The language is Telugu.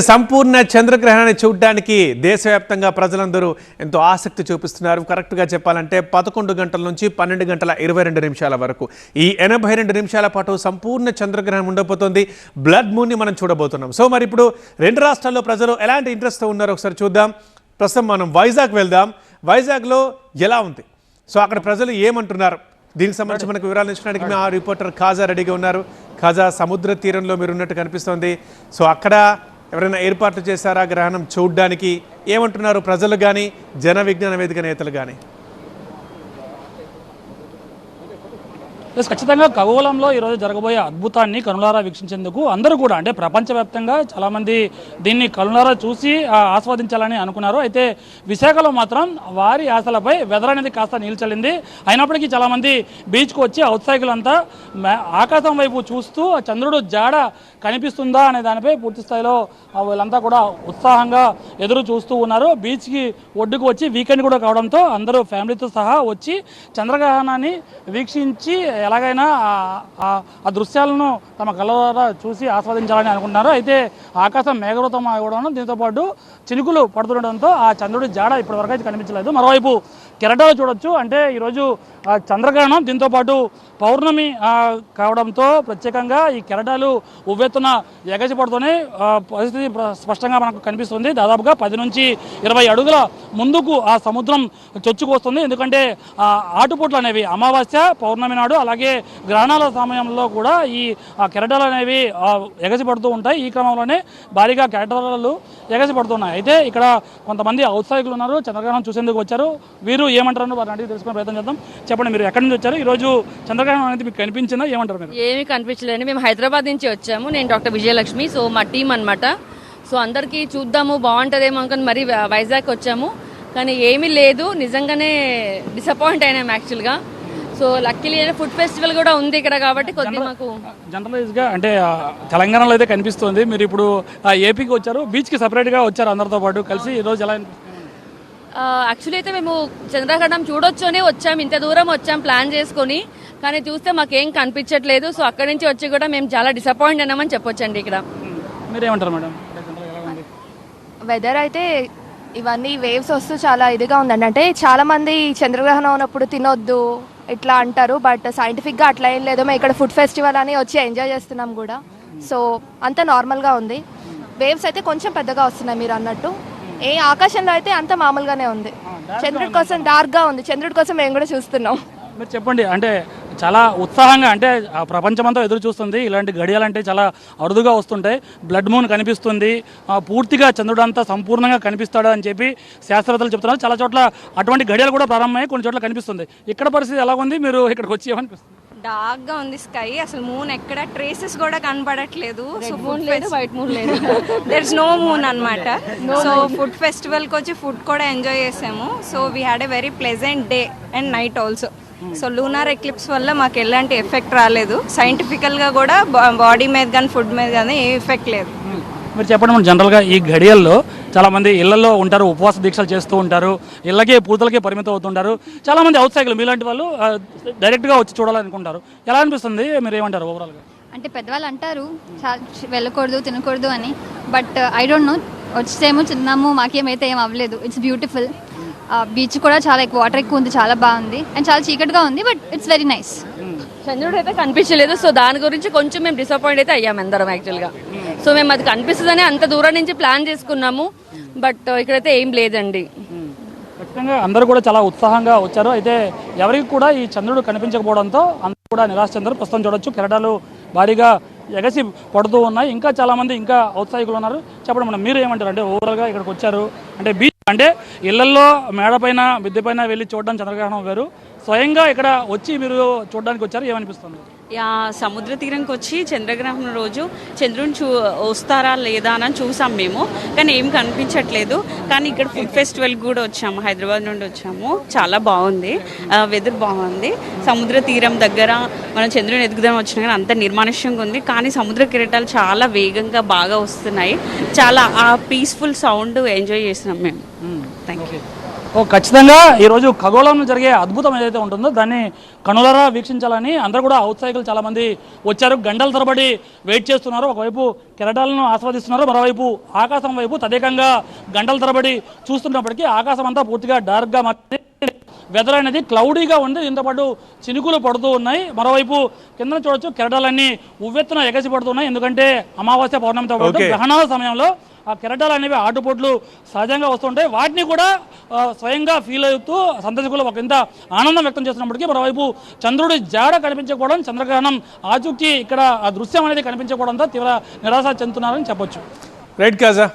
సంపూర్ణ చంద్రగ్రహణాన్ని చూడడానికి దేశవ్యాప్తంగా ప్రజలందరూ ఎంతో ఆసక్తి చూపిస్తున్నారు. కరెక్ట్గా చెప్పాలంటే పదకొండు గంటల నుంచి పన్నెండు గంటల ఇరవై రెండు నిమిషాల వరకు. ఈ ఎనభై రెండు నిమిషాల పాటు సంపూర్ణ చంద్రగ్రహణం ఉండబోతోంది. బ్లడ్ మూన్ని మనం చూడబోతున్నాం. సో మరి ఇప్పుడు రెండు రాష్ట్రాల్లో ప్రజలు ఎలాంటి ఇంట్రెస్ట్తో ఉన్నారో ఒకసారి చూద్దాం. ప్రస్తుతం మనం వైజాగ్ వెళ్దాం. వైజాగ్లో ఎలా ఉంది? సో అక్కడ ప్రజలు ఏమంటున్నారు? దీనికి సంబంధించి మనకు వివరాలు ఇచ్చడానికి మా రిపోర్టర్ ఖాజా రెడీగా ఉన్నారు. ఖాజా సముద్ర తీరంలో మీరు ఉన్నట్టు కనిపిస్తోంది. సో అక్కడ ఎవరైనా ఏర్పాట్లు చేశారా? గ్రహణం చూడడానికి ఏమంటున్నారు? ప్రజలు కానీ జన విజ్ఞాన వేదిక నేతలు కానీ ప్లస్ ఖచ్చితంగా ఖగోళంలో ఈరోజు జరగబోయే అద్భుతాన్ని కనులారా వీక్షించేందుకు అందరూ కూడా అంటే ప్రపంచవ్యాప్తంగా చాలామంది దీన్ని కనులారా చూసి ఆస్వాదించాలని అనుకున్నారు. అయితే విశాఖలో మాత్రం వారి ఆశలపై వెదర్ అనేది కాస్త నిల్చలింది. అయినప్పటికీ చాలామంది బీచ్కు వచ్చి ఔత్సాహికులంతా ఆకాశం వైపు చూస్తూ చంద్రుడు జాడ కనిపిస్తుందా అనే దానిపై పూర్తి స్థాయిలో వీళ్ళంతా కూడా ఉత్సాహంగా ఎదురు చూస్తూ ఉన్నారు. బీచ్కి ఒడ్డుకు వచ్చి వీకెండ్ కూడా కావడంతో అందరూ ఫ్యామిలీతో సహా వచ్చి చంద్రగ్రహణాన్ని వీక్షించి ఎలాగైనా ఆ- దృశ్యాలను తమ కళ్ళ ద్వారా చూసి ఆస్వాదించాలని అనుకుంటున్నారు. అయితే ఆకాశం మేఘవృతం అవ్వడం దీంతోపాటు చినుకులు పడుతుండడంతో ఆ చంద్రుడి జాడ ఇప్పటివరకు అయితే కనిపించలేదు. మరోవైపు కెరటాలు చూడొచ్చు. అంటే ఈరోజు చంద్రగ్రహణం దీంతో పాటు పౌర్ణమి కావడంతో ప్రత్యేకంగా ఈ కెరటాలు ఉవ్వెత్తున ఎగసి పరిస్థితి స్పష్టంగా మనకు కనిపిస్తుంది. దాదాపుగా పది నుంచి ఇరవై అడుగుల ముందుకు ఆ సముద్రం చొచ్చుకొస్తుంది. ఎందుకంటే ఆటుపోట్లు అనేవి అమావాస్య పౌర్ణమి నాడు అలాగే గ్రహణాల సమయంలో కూడా ఈ ఆ కెరటాలు అనేవి ఎగసిపడుతూ ఉంటాయి. ఈ క్రమంలోనే భారీగా కెరటాలు ఎగసిపడుతున్నాయి. అయితే ఇక్కడ కొంతమంది ఔత్సాహికులు ఉన్నారు. చంద్రగ్రహణం చూసేందుకు వచ్చారు. వీరు ఏమంటారని వారిని అడిగి తెలుసుకునే ప్రయత్నం చేద్దాం. చెప్పండి మీరు ఎక్కడి నుంచి వచ్చారు? ఈరోజు చంద్రగ్రహణం అనేది మీకు కనిపించిందా? ఏమంటారు మీరు? ఏమీ కనిపించలేదు మేము హైదరాబాద్ నుంచి వచ్చాము. నేను డాక్టర్ విజయలక్ష్మి. సో మా టీం అనమాట సో అందరికీ చూద్దాము బాగుంటుందేమో అనుకుని మరీ వైజాగ్ వచ్చాము. కానీ ఏమీ లేదు. నిజంగానే డిసప్పాయింట్ అయినాం యాక్చువల్గా సో లక్కీలీ ఫుడ్ ఫెస్టివల్ కూడా ఉంది ఇక్కడ కాబట్టి కొద్దిగా మాకు జనరలైజ్గా అంటే తెలంగాణలో అయితే కనిపిస్తుంది. మీరు ఇప్పుడు ఏపీకి వచ్చారు. బీచ్కి సపరేట్గా వచ్చారు అందరితో పాటు. కలిసి ఈరోజు ఎలా? యాక్చువల్లీ అయితే మేము చంద్రగ్రహణం చూడొచ్చు అని వచ్చాం. ఇంత దూరం వచ్చాం ప్లాన్ చేసుకొని. కానీ చూస్తే మాకేం కనిపించట్లేదు. సో అక్కడి నుంచి వచ్చి కూడా మేము చాలా డిసప్పాయింట్ అయినామని చెప్పొచ్చండి ఇక్కడ. మీరేమంటారు మేడం? వెదర్ అయితే ఇవన్నీ వేవ్స్ వస్తూ చాలా ఇదిగా ఉందండి. అంటే చాలా మంది చంద్రగ్రహణం ఉన్నప్పుడు తినొద్దు ఇట్లా అంటారు బట్ సైంటిఫిక్గా అట్లా ఏం లేదు. మేము ఇక్కడ ఫుడ్ ఫెస్టివల్ అని వచ్చి ఎంజాయ్ చేస్తున్నాం కూడా. సో అంత నార్మల్గా ఉంది. వేవ్స్ అయితే కొంచెం పెద్దగా వస్తున్నాయి మీరు అన్నట్టు. ఏ ఆకాశంలో అయితే అంత మామూలుగానే ఉంది. చంద్రుడి కోసం డార్క్గా ఉంది. చంద్రుడి కోసం మేము కూడా చూస్తున్నాం. మీరు చెప్పండి అంటే చాలా ఉత్సాహంగా అంటే ఆ ప్రపంచమంతా ఎదురు చూస్తుంది. ఇలాంటి గడియలు అంటే చాలా అరుదుగా వస్తుంటాయి. బ్లడ్ మూన్ కనిపిస్తుంది. ఆ, పూర్తిగా చంద్రుడు అంతా సంపూర్ణంగా కనిపిస్తాడు అని చెప్పి శాస్త్రవేత్తలు చెప్తున్నారు. చాలా చోట్ల అటువంటి గడియలు కూడా ప్రారంభమయ్యాయి. కొన్ని చోట్ల కనిపిస్తుంది. ఇక్కడ పరిస్థితి ఎలా ఉంది? మీరు ఇక్కడికి వచ్చి ఏమనిపిస్తుంది? డార్క్గా ఉంది స్కై అసలు మూన్ ఎక్కడ? ట్రేసెస్ కూడా కనపడట్లేదు సో మూన్ లేదు వైట్ మూన్ లేదు. దెర్ ఇస్ నో మూన్ అన్నమాట సో ఫుడ్ ఫెస్టివల్కి వచ్చి ఫుడ్ కూడా ఎంజాయ్ చేసాము. So we had a very pleasant day and night also so lunar eclipse వల్ల మాకు ఎలాంటి ఎఫెక్ట్ రాలేదు. సైంటిఫికల్గా కూడా బాడీ మీద కానీ ఫుడ్ మీద కానీ ఏ ఎఫెక్ట్ లేదు. మీరు చెప్పండి మనం జనరల్గా ఈ ఘడియల్లో చాలా మంది ఇళ్ళలో ఉంటారు ఉపవాస దీక్షలు చేస్తూ ఉంటారు ఇళ్ళకే పూతలకే పరిమితం అవుతుంటారు. చాలా మంది అవుట్ సైకిల్ మీలాంటి వాళ్ళు డైరెక్ట్గా వచ్చి చూడాలనుకుంటారు. ఎలా అనిపిస్తుంది? మీరు ఏమంటారు ఓవరాల్గా అంటే పెద్దవాళ్ళు అంటారు వెళ్ళకూడదు తినకూడదు అని. బట్ ఐ డోంట్ నో వచ్చేమో తిన్నాము మాకేమైతే ఏం అవ్వలేదు. ఇట్స్ బ్యూటిఫుల్ బీచ్ కూడా చాలా ఎక్కువ వాటర్ ఎక్కువ ఉంది చాలా బాగుంది. అండ్ చాలా చీకటిగా ఉంది బట్ ఇట్స్ వెరీ నైస్ చంద్రుడు అయితే కనిపించలేదు. సో దాని గురించి కొంచెం మేము డిసప్పాయింట్ అయితే అయ్యాం అందరం యాక్చువల్గా సో మేము అది కనిపిస్తుందని అంత దూరం నుంచి ప్లాన్ చేసుకున్నాము. బట్ ఇక్కడైతే ఏం లేదండి. ఖచ్చితంగా అందరూ కూడా చాలా ఉత్సాహంగా వచ్చారు. అయితే ఎవరికి కూడా ఈ చంద్రుడు కనిపించకపోవడంతో అందరూ కూడా నిరాశ చెందారు. ప్రస్తుతం చూడొచ్చు. కెరటాలు భారీగా ఎగసి పడుతూ ఉన్నాయి. ఇంకా చాలా మంది ఇంకా ఔత్సాహికులు ఉన్నారు. చెప్పడం మనం మీరు ఏమంటారు? అంటే ఓవరాల్గా ఇక్కడికి వచ్చారు. అంటే బీచ్ అంటే ఇళ్ళల్లో మేడపైన మిద్దెపైన వెళ్ళి చూడడం చంద్రగ్రహణం వేరు. స్వయంగా ఇక్కడ వచ్చి మీరు చూడడానికి వచ్చారు. ఏమనిపిస్తుంది? యా సముద్ర తీరంకి వచ్చి చంద్రగ్రహణం రోజు చంద్రుని చూ వస్తారా లేదా అని చూసాం మేము. కానీ ఏం కనిపించట్లేదు. కానీ ఇక్కడ ఫుడ్ ఫెస్టివల్ కూడా వచ్చాము. హైదరాబాద్ నుండి వచ్చాము. చాలా బాగుంది. వెదర్ బాగుంది. సముద్ర తీరం దగ్గర మనం చంద్రుని ఎదుగుదాం వచ్చినా కానీ అంత నిర్మానుష్యంగా ఉంది. కానీ సముద్ర కిరీటాలు చాలా వేగంగా బాగా వస్తున్నాయి. చాలా ఆ పీస్ఫుల్ సౌండ్ ఎంజాయ్ చేసినాం మేము. ఖచ్చితంగా ఈరోజు ఖగోళంలో జరిగే అద్భుతం ఏదైతే ఉంటుందో దాన్ని కనులరా వీక్షించాలని అందరూ కూడా ఔత్సాహికులు చాలా మంది వచ్చారు. గంటల తరబడి వెయిట్ చేస్తున్నారు. ఒకవైపు కెరటాలను ఆస్వాదిస్తున్నారు. మరోవైపు ఆకాశం వైపు తదేకంగా గంటల తరబడి చూస్తున్నప్పటికీ ఆకాశం అంతా పూర్తిగా డార్క్గా మారి వెదర్ అనేది క్లౌడీగా ఉంది. దీంతో పాటు చినుకులు పడుతూ ఉన్నాయి. మరోవైపు కింద చూడొచ్చు కెరటాలన్నీ ఉవ్వెత్తున ఎగసి పడుతున్నాయి ఎందుకంటే అమావాస్య పౌర్ణమితో పాటు. గ్రహణాల సమయంలో ఆ కెరటాలు అనేవి ఆటుపోట్లు సహజంగా వస్తుంటాయి. వాటిని కూడా స్వయంగా ఫీల్ అవుతూ సందర్శకులు ఒక ఇంత ఆనందం వ్యక్తం చేస్తున్నప్పటికీ మరోవైపు చంద్రుడి జాడ కనిపించకపోవడం చంద్రగ్రహణం ఆచూకీ ఇక్కడ ఆ దృశ్యం అనేది కనిపించకపోవడంతో తీవ్ర నిరాశ చెందుతున్నారని చెప్పొచ్చు. రైట్ కాజా.